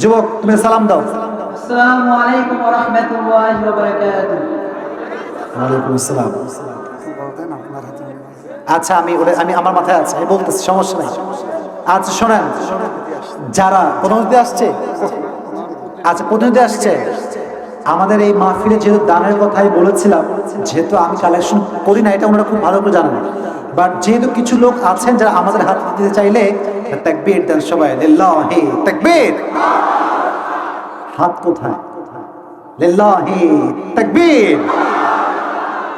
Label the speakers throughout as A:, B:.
A: যুবক তুমি সালাম দাও। আচ্ছা আমি আমি আমার মাথায় আছে আমি বলতেছি সমস্যা নেই। আচ্ছা শোনেন যারা প্রতিনিধি আসছে আচ্ছা প্রতিনিধি আসছে আমাদের এই মাহফিলে যেহেতু দানের কথাই বলেছিলাম যেহেতু আমি কালেকশন করি না এটা ওনারা খুব ভালো করে জানেন। বাট যেহেতু কিছু লোক আছেন যারা আমাদের হাত দিতে চাইলে তাকবীর দেন সবাই, লিল্লাহি হাত কোথায়?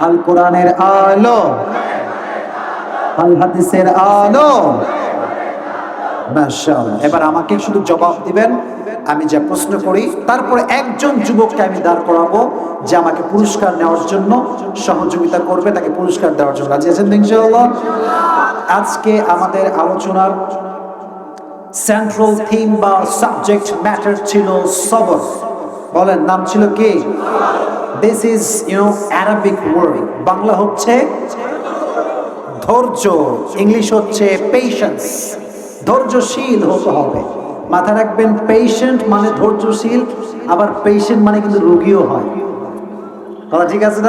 A: আল আলো। এবার আমাকে শুধু জবাব দিবেন, আমি যা প্রশ্ন করি, তারপরে একজন যুবককে আমি দাঁড় করাবো, যে আমাকে পুরস্কার নেওয়ার জন্য সহযোগিতা করবে, তাকে পুরস্কার দেওয়ার জন্য আজকে আমাদের আলোচনার সেন্ট্রাল থিম বা সাবজেক্ট ম্যাটার ছিল সবর। বলেন, নাম ছিল কি? This is you Arabic word Bangla হচ্ছে ধৈর্য, ইংলিশ হচ্ছে পেশেন্স ধৈর্যশীল হতে হবে। মাথায় রাখবেন পেশেন্ট মানে ধৈর্যশীল, আবার পেশেন্ট মানে কিন্তু রোগীও হয়। কথা ঠিক আছে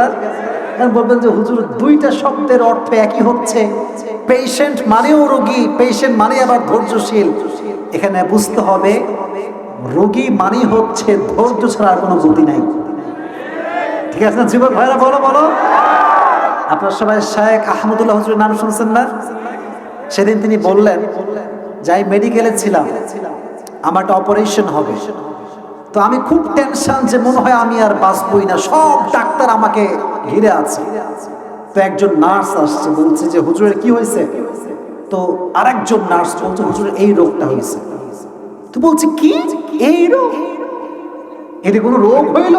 A: এখন বলবেন যে হুজুর, দুইটা শব্দের অর্থ একই হচ্ছে। পেশেন্ট মানেও রোগী পেশেন্ট মানে আবার ধৈর্যশীল। এখানে বুঝতে হবে, রোগী মানে হচ্ছে ধৈর্য ছাড়া আর কোনো গতি নাই। ঠিক আছে না, যুবক ভাইরা, বলো বলো। আপনার সবাই শায়েক আহমদুল্লাহ হুজুরের নাম শুনছেন না? সেদিন তিনি বললেন, যাই মেডিকেলে ছিলাম, আমার একটা অপারেশন হবে। তো আমি খুব টেনশন যে মনে হয় আমি আর বাঁচবই না। সব ডাক্তার আমাকে ঘিরে আছে। তো একজন নার্স আসছে, বলছে যে, হুজুরের কি হয়েছে? তো আরেকজন নার্স বলছে, হুজুরের এই রোগটা হয়েছে। তো বলছে, কি? এই রোগ? এটা কোনো রোগ হইল?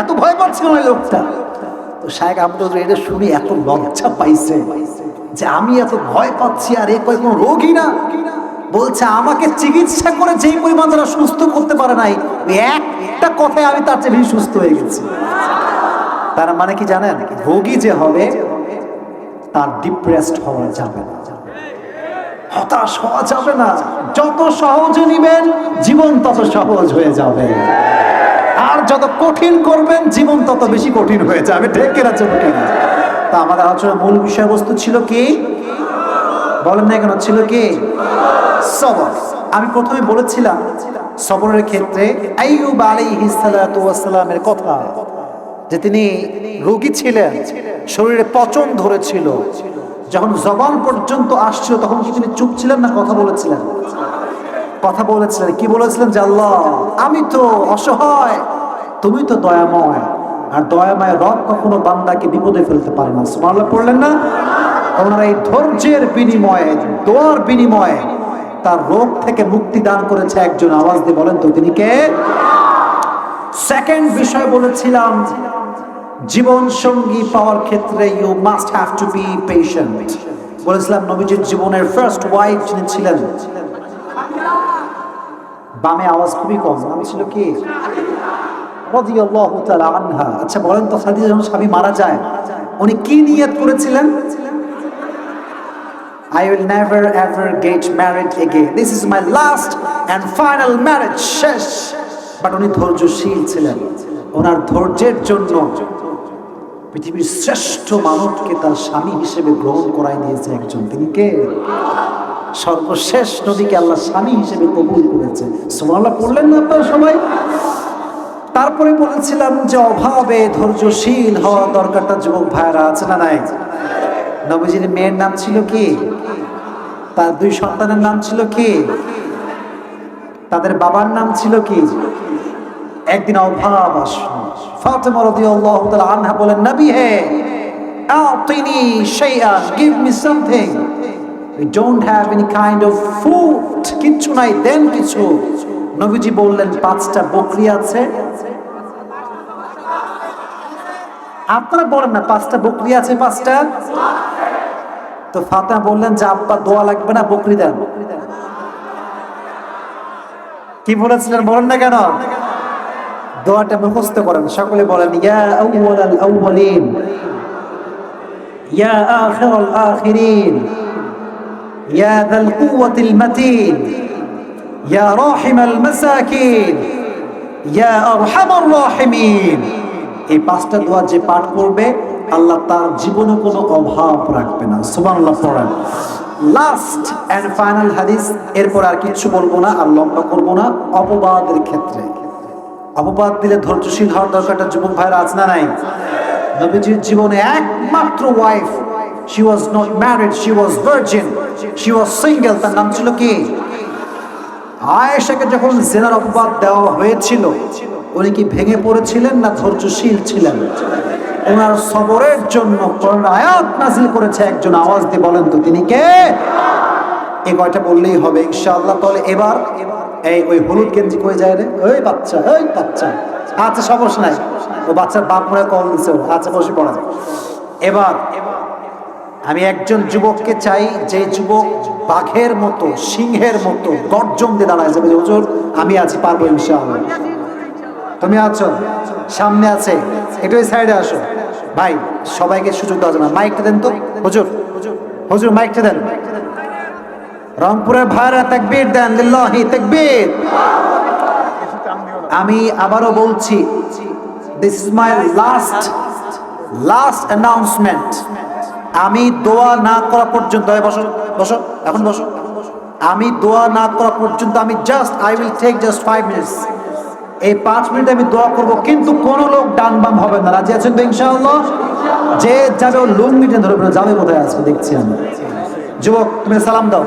A: এত ভয় পাচ্ছে না লোকটা? তো শাহেক আহমদ এটা শুনে এত লজ্জা পাইছে যে আমি এত ভয় পাচ্ছি আর এ কয় কোনো রোগই না। বলছে, আমাকে চিকিৎসা করে যেই পরিমাণ তারা সুস্থ করতে পারে নাই একটা কথায় আমি তার চেয়ে সুস্থ হয়ে গেছি। তার মানে কি জানেন? রোগী যে হবে, তার ডিপ্রেসড হওয়া যাবে না। হতাশ হওয়া যাবে না। যত সহজে নিবেন, জীবন তত সহজ হয়ে যাবে। আর যত কঠিন করবেন, জীবন তত বেশি কঠিন হয়ে যাবে। কিনা চলবে তা আমাদের আলোচনার মূল বিষয়বস্তু ছিল কি? বলেন না কেন, ছিল কি? সবর। আমি প্রথমে বলেছিলাম, সবরের ক্ষেত্রে আইয়ুব আলাইহিস সালাতু ওয়াস সালামের কথা। যে তিনি রোগী ছিলেন, শরীরে পচন ধরেছিল। যখন জবান পর্যন্ত আসছিল, তখন কি তিনি চুপ ছিলেন না কথা বলেছিলেন? কথা বলেছিলেন। কি বলেছিলেন যে, আল্লাহ, আমি তো অসহায়, তুমি তো দয়াময়, আর দয়াময় রব কখনো বান্দাকে বিপদে ফেলতে পারে না। সুমাল্লাহ পড়লেন না? ওনারা এই ধৈর্যের বিনিময়ে, দোয়ার বিনিময়ে তার রোগ থেকে মুক্তি দান করেছে একজন। আওয়াজ দিয়ে বলেন তো, তিনি কে? সেকেন্ড বিষয় বলেছিলাম জীবন সঙ্গী পাওয়ার ক্ষেত্রে you must have to be patient বলেছিলাম নবীজির জীবনের ফার্স্ট ওয়াইফ যিনি ছিলেন, বামে আওয়াজ খুবই কম, নাম ছিল কি? আচ্ছা বলেন তো খাদিজা যখন স্বামী মারা যায়, উনি কি নিয়ত করেছিলেন? I will never, ever get married again. This is my last and final marriage. শেষ। বাট উনি ধৈর্যশীল ছিলেন। ওনার ধৈর্যের জন্য পৃথিবীর শ্রেষ্ঠ মানবকে তার স্বামী হিসেবে গ্রহণ করাই দিয়েছে একজন। তিনি কে? সর্বশেষ নদীকে আল্লাহ স্বামী হিসেবে কবুল করেছে। সোমাল্লাহ পড়লেন না আপনারা সবাই? তারপরে বলেছিলাম যে অভাবে ধৈর্যশীল হওয়া দরকারটা যুবক ভাইয়েরা আছে না নাই? নবীজির মেয়ের নাম ছিল কি? তার দুই সন্তানের নাম ছিল কি? তাদের বাবার নাম ছিল কি? একদিন অভাব আসলো। ফাতেমা রাদিয়াল্লাহু তাআলা আনহা বলেন, নবী হে, আতিনি give me something don't have any kind of food কিচ্ছু নাই, দেন কিছু। নবীজি বললেন, পাঁচটা বকরি আছে। আপনারা বলেন না, পাঁচটা বকরি আছে, পাঁচটা? তো ফাতেমা বললেন যে, আব্বা, দোয়া লাগবে না, বকরি দেন। কি বলেছিলেন, বলেন না কেন? দোয়াটা মুখস্থ করেন। সকলে বলেন, ইয়া এই পাঁচটা দোয়া যে পাঠ করবে, আল্লাহ তার জীবনে কোনো অভাব রাখবে না। সুবহানাল্লাহ পড়েন। লাস্ট এন্ড ফাইনাল হাদিস, এরপর আর কিছু বলব না আর লম্বা করব না, অপবাদের ক্ষেত্রে। অপবাদ দিলে ধৈর্যশীল হওয়ার দরকারটা যুবক ভাইরা আছে না নাই? নবীজির জীবনে একমাত্র wife she was not married she was virgin she was single তার নাম ছিল কি? আয়েশাকে যখন জেনার অপবাদ দেওয়া হয়েছিল, উনি কি ভেঙে পড়েছিলেন না ধৈর্যশীল ছিলেন? ওনার সবরের জন্য কোরআন আয়াত নাজিল করেছে একজন আওয়াজ দিয়ে বলেন তো, তিনি কে? এই কয়টা বললেই হবে, ইনশাআল্লাহ। তাহলে এবার এই ওই হলুদ গেঞ্জি কই যায় রে? ওই বাচ্চা ওই বাচ্চা। আচ্ছা সমস্যা নাই। ও বাচ্চার বাপ মনে কল দিছে আচ্ছা বসে পড়া এবার আমি একজন যুবককে চাই, যে যুবক বাঘের মতো, সিংহের মতো, গর্জন দিয়ে দাঁড়ায় যাবে হুজুর, আমি আছি, পারব ইনশাআল্লাহ। তুমি আছো? সামনে আছে। একটু সাইডে আসো। ভাই, সবাইকে সুযোগ দেওয়া যাবে মাইকটা দেন তো। হুজুর হুজুর, মাইকটা দেন। রংপুরের ভাইরা তাকবীর দেন, লিল্লাহি তাকবীর। আমি আবারও বলছি this is my last last announcement আমি দোয়া না করা পর্যন্ত বসো বসো, এখন বসো। আমি দোয়া না করা পর্যন্ত, আমি just I will take just five minutes এই পাঁচ মিনিট আমি দোয়া করব, কিন্তু কোন লোক ডান বাম হবে না। রাজি আছেন তো ইনশাআল্লাহ? যে যাবে ও লুঙ্গি না যাবে কোথায় আজকে দেখছি আমি। যুবক, তুমি সালাম দাও।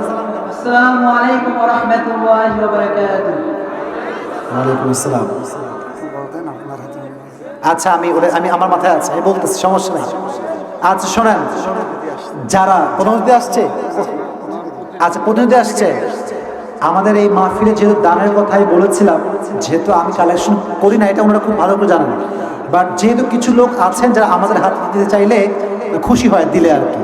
B: আসসালামু
A: আসসালাম। আচ্ছা আমি আমি আমার মাথায় আছে, আমি বলতেছি, সমস্যা নেই। আচ্ছা শোনেন, যারা প্রতিনিধি আসছে আচ্ছা প্রতিনিধি আসছে। আমাদের এই মাহফিলে যেহেতু দানের কথাই বলেছিলাম, যেহেতু আমি কালেকশন করি না, এটা ওনারা খুব ভালো করে জানেন। বাট যেহেতু কিছু লোক আছেন যারা আমাদের হাত দিতে চাইলে খুশি হয় দিলে আর কি।